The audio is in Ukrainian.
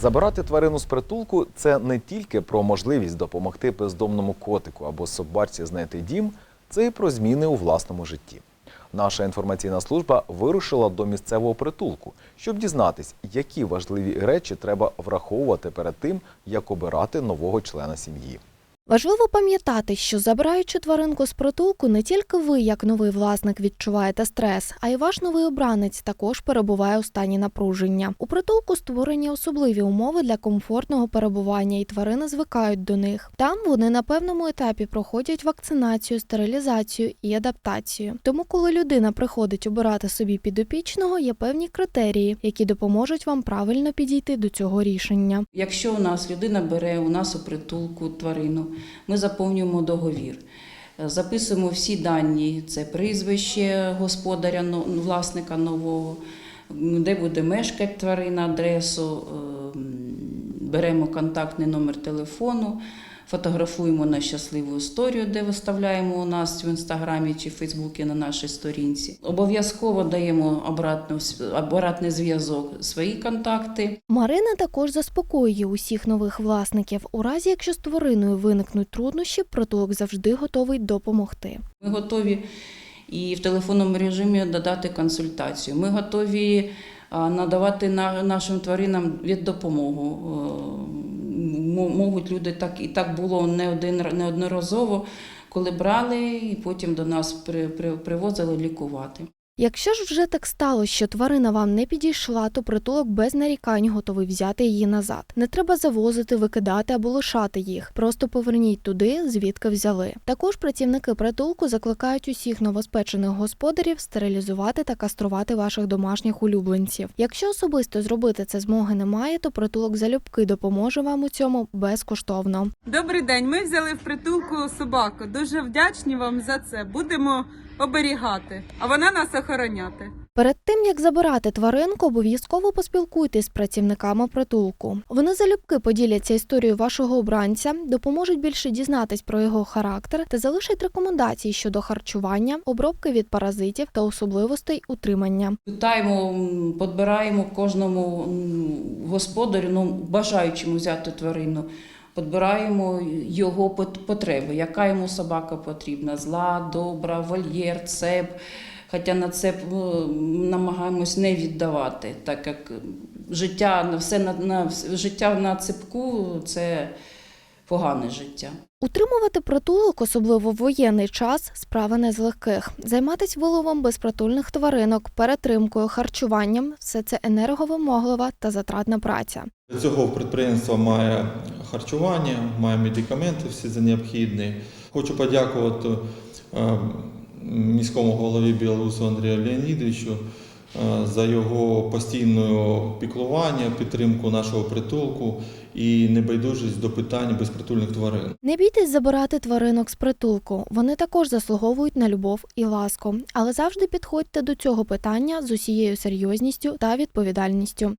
Забирати тварину з притулку це не тільки про можливість допомогти бездомному котику або собачці знайти дім, це і про зміни у власному житті. Наша інформаційна служба вирушила до місцевого притулку, щоб дізнатись, які важливі речі треба враховувати перед тим, як обирати нового члена сім'ї. Важливо пам'ятати, що забираючи тваринку з притулку, не тільки ви, як новий власник, відчуваєте стрес, а й ваш новий обранець також перебуває у стані напруження. У притулку створені особливі умови для комфортного перебування, і тварини звикають до них. Там вони на певному етапі проходять вакцинацію, стерилізацію і адаптацію. Тому, коли людина приходить обирати собі підопічного, є певні критерії, які допоможуть вам правильно підійти до цього рішення. Якщо у нас людина бере у нас у притулку тварину, ми заповнюємо договір. Е, Записуємо всі дані: це прізвище господаря, власника нового, де буде мешкати тварина, адресу, е, беремо контактний номер телефону, фотографуємо на щасливу історію, де виставляємо у нас в інстаграмі чи Фейсбуці на нашій сторінці. Обов'язково даємо обратну обратний зв'язок, свої контакти. Марина також заспокоює усіх нових власників. У разі, якщо з твариною виникнуть труднощі, притулок завжди готовий допомогти. Ми готові і в телефонному режимі додати консультацію. Ми готові надавати на- нашим тваринам від допомогу. Можуть люди так і так було не один неодноразово, коли брали і потім до нас при, при, привозили лікувати. Якщо ж вже так сталося, що тварина вам не підійшла, то притулок без нарікань готовий взяти її назад. Не треба завозити, викидати або лишати їх. Просто поверніть туди, звідки взяли. Також працівники притулку закликають усіх новоспечених господарів стерилізувати та каструвати ваших домашніх улюбленців. Якщо особисто зробити це змоги немає, то притулок залюбки допоможе вам у цьому безкоштовно. Добрий день. Ми взяли в притулку собаку. Дуже вдячні вам за це. Будемо оберігати, а вона нас охороняти. Перед тим як забирати тваринку, обов'язково поспілкуйтесь з працівниками притулку. Вони залюбки поділяться історією вашого обранця, допоможуть більше дізнатись про його характер та залишать рекомендації щодо харчування, обробки від паразитів та особливостей утримання. Питаємо, м, підбираємо кожному господарю, ну, бажаючому взяти тварину. Підбираємо його потреби, яка йому собака потрібна, зла, добра, вольєр, цеп. Хоча на це е, намагаємось не віддавати, так як життя на все на, на життя на цепку це погане життя. Утримувати притулок, особливо в воєнний час, справа не з легких. Займатись виловом безпритульних тваринок, перетримкою, харчуванням все це енерговимоглива та затратна праця. Для цього підприємство має харчування, має медикаменти всі за необхідні. Хочу подякувати е, міському голові Білорусу Андрію Леонідовичу за його постійне піклування, підтримку нашого притулку і небайдужість до питань безпритульних тварин. Не бійтесь забирати тваринок з притулку. Вони також заслуговують на любов і ласку, але завжди підходьте до цього питання з усією серйозністю та відповідальністю.